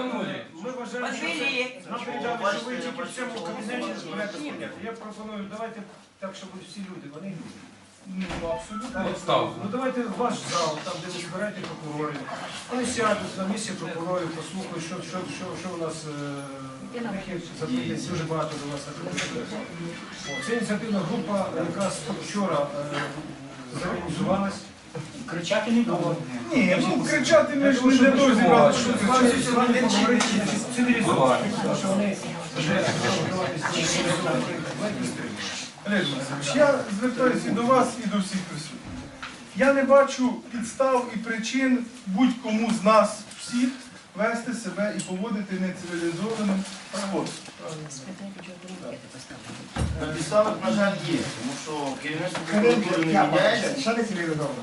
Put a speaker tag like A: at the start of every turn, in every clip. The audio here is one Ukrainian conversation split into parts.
A: обманули.
B: Ми вважаємо, що
C: Подвели.
B: нам що ви тільки в цьому кабінеті зберете спиняти. Я пропоную, давайте так, щоб всі люди, вони люди.
D: Ну, абсолютно.
A: Відставку.
B: Ну давайте ваш зал, там де ви збираєте прокурорів. Вони сядуть на місці прокурорів, послухають, що, що, що, що у нас е, запитань дуже багато до вас. О, Ця ініціативна група якраз вчора е, зорганізувалась.
E: Кричати не було.
D: Ні, ну кричати ми ж не
B: що
D: для того зібрали, що
B: цивілізовано,
D: я звертаюся до вас, і до всіх присутніх. Я не бачу підстав і причин будь-кому з нас всіх вести себе і поводити нецивілізованим способом.
F: На підставах, на жаль, є, тому що керівництво прокуратури не міняється.
G: Що не цивілізовано?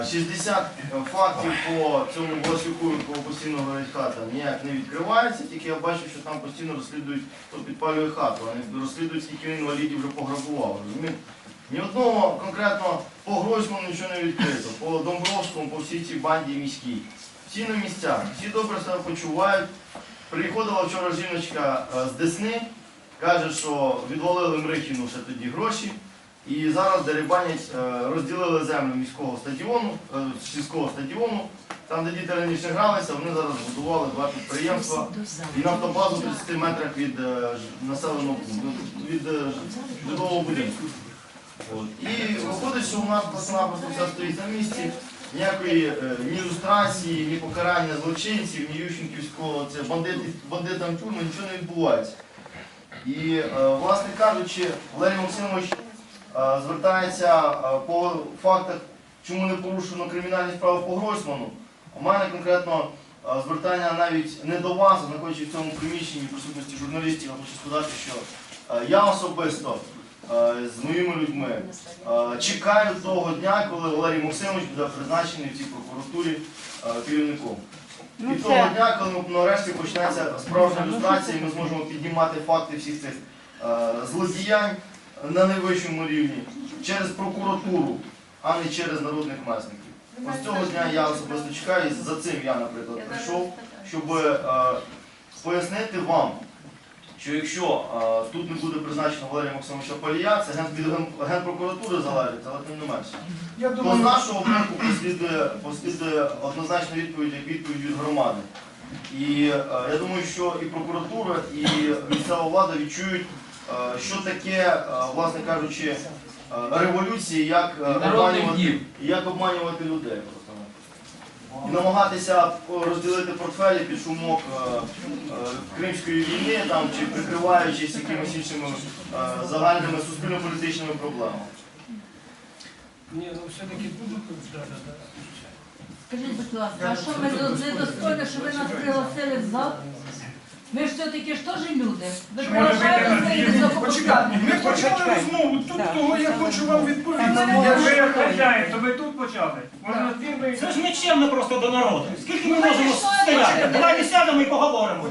F: Е, 60 фактів по цьому Власюку, якого постійно горить хата, ніяк не відкривається, тільки я бачу, що там постійно розслідують, хто підпалює хату, вони розслідують, скільки інвалідів вже пограбував. розумієте? Ні одного конкретно по Гройському нічого не відкрито, по Домбровському, по всій цій банді міській. Всі на місцях, всі добре себе почувають. Приходила вчора жіночка е, з Десни, каже, що відвалили Мрихіну ще тоді гроші. І зараз дерибанять, е, розділили землю міського стадіону, е, сільського стадіону, там, де діти раніше гралися, вони зараз будували два підприємства і нафтобазу в 30 метрах від населеного пункту, від житлового будинку. І виходить, що у нас просто-напросто все стоїть на місці. Ніякої е, ні люстрації, ні покарання злочинців, ні Ющенківського, це бандити, бандитам тюрми, нічого не відбувається. І, е, власне кажучи, Валерій Максимович е, звертається по фактах, чому не порушено кримінальні справи по Гройсману. У мене конкретно звертання навіть не до вас, знаходячись в цьому приміщенні присутності журналістів, я хочу що я особисто з моїми людьми е, чекаю того дня, коли Валерій Максимович буде призначений в цій прокуратурі е, керівником. І того дня, коли ну, нарешті почнеться справжня люстрація, і ми зможемо піднімати факти всіх цих е, злодіянь на найвищому рівні через прокуратуру, а не через народних месників. Ось цього дня я особисто чекаю, і за цим я, наприклад, прийшов, щоб е, пояснити вам, що якщо е, тут не буде призначено Валерія Максимовича Палія, це ген, генпрокуратури залежить, але тим не менше.
D: Я
F: То з нашого боку послідує, послідує однозначна відповідь як відповідь від громади. І е, я думаю, що і прокуратура, і місцева влада відчують, е, що таке, власне кажучи, революції, як, обманювати, як обманювати людей. І намагатися розділити портфелі під шумок е, е, Кримської війни там, чи прикриваючись якимись іншими е, загальними суспільно-політичними проблемами.
B: Ні, ну все-таки буду повідомляти, да.
H: Скажіть, будь ласка, а що ми до- недостойно, що ви нас пригласили в зал? Ми ж все-таки ж теж люди. Ви приглашаєте своїх
D: почекайте, ми почали розмову, тут того я хочу вам відповісти.
B: Я ви як хазяїн, то ви тут почали. Може на ви...
E: Це ж нечемно просто до народу. Скільки ми можемо стояти? Давайте сядемо і поговоримо.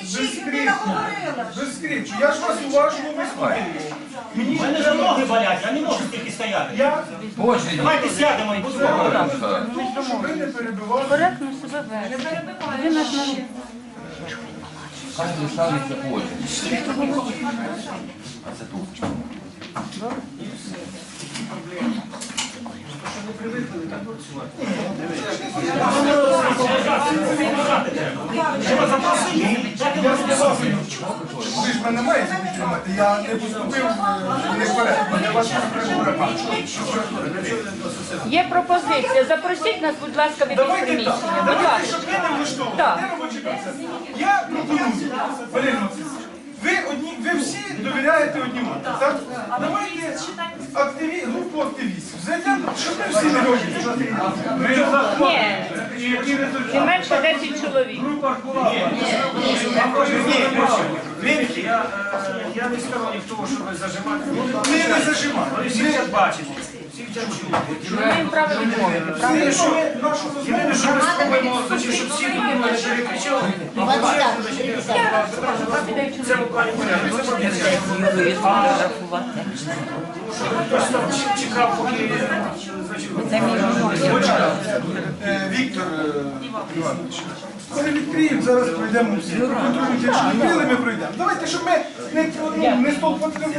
D: Безскрипно. Безскрипно. Я ж вас уважно вислухаю.
E: У мене вже ноги болять, я не можу стільки стояти.
D: Я
E: Давайте сядемо і будемо говорити.
D: ви не перебивали.
H: Коректно себе вести. Ви нас на-
A: Хай лишаються очі. А це
D: зрозумів. Ви ж мене маєте підтримати. Я не поступив е, не.
C: Є пропозиція. Запросіть нас, будь ласка, від приміщення. Будь ласка.
D: Ви не робочий процес. Я пропоную, Валерій Максимович, ви одні, ви всі довіряєте однім одному. Так? Давайте активі, групу активістів. Зайдемо, щоб ми всі не робили.
B: Ми заходимо.
C: Ні,
B: І які
C: не
B: результати?
C: менше 10 чоловік.
B: Група була. Видите, я, е, я не сторонник того, щоб зажимати.
D: Ми не зажимаємо.
B: Вони всі хочуть бачити.
C: Ми маємо право відмовити.
D: Єдине, що ми
B: ми спробуємо, значить, щоб всі думали, що ви кричали. а Це буквально порядок. Хтось там чекав, поки,
D: Е, Віктор Іванович. Коли відкриємо, зараз пройдемо всі. Контролюйте, чи відкрили, ми пройдемо. Давайте, щоб ми не, не стовпотливо.